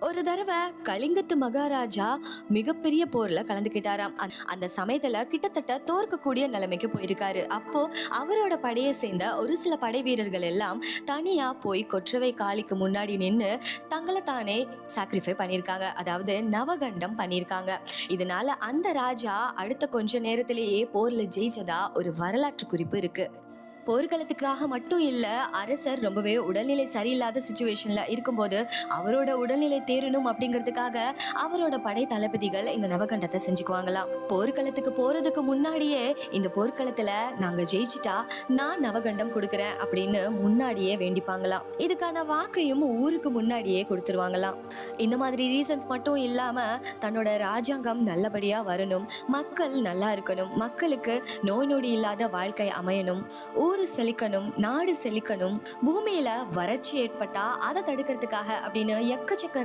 ஒரு தடவை கலிங்கத்து மகாராஜா மிகப்பெரிய போர்ல கலந்துக்கிட்டாராம் அந்த- அந்த சமயத்துல கிட்டத்தட்ட தோற்கக்கூடிய நிலைமைக்கு போயிருக்காரு. அப்போ அவரோட படையை சேர்ந்த ஒரு சில படை வீரர்கள் எல்லாம் தனியா போய் கொற்றவை காளிக்கு முன்னாடி நின்று தங்களை தானே சாக்ரிஃபை பண்ணியிருக்காங்க. அதாவது நவகண்டம் பண்ணியிருக்காங்க. இதனால அந்த ராஜா அடுத்த கொஞ்ச நேரத்திலேயே போர்ல ஜெயிச்சதா ஒரு வரலாற்று குறிப்பு இருக்கு. போர்க்களத்துக்காக மட்டும் இல்லை அரசர் ரொம்பவே உடல்நிலை சரியில்லாத சுச்சுவேஷனில் இருக்கும்போது அவரோட உடல்நிலை தேரணும் அப்படிங்கிறதுக்காக அவரோட படை தளபதிகள் இந்த நவகண்டத்தை செஞ்சுக்குவாங்களாம். போர்க்களத்துக்கு போறதுக்கு முன்னாடியே இந்த போர்க்களத்துல நாங்க ஜெயிச்சிட்டா நான் நவகண்டம் கொடுக்குறேன் அப்படின்னு முன்னாடியே வேண்டிப்பாங்களாம். இதுக்கான வாக்கையும் ஊருக்கு முன்னாடியே கொடுத்துருவாங்களாம். இந்த மாதிரி ரீசன்ஸ் மட்டும் இல்லாம தன்னோட ராஜாங்கம் நல்லபடியா வரணும் மக்கள் நல்லா இருக்கணும் மக்களுக்கு நோய் நொடி இல்லாத வாழ்க்கை அமையணும் ஊர் செழிக்கணும் நாடு செழிக்கணும் பூமியில வறட்சி ஏற்பட்டா அதை தடுக்கிறதுக்காக அப்படின்னு எக்கச்சக்க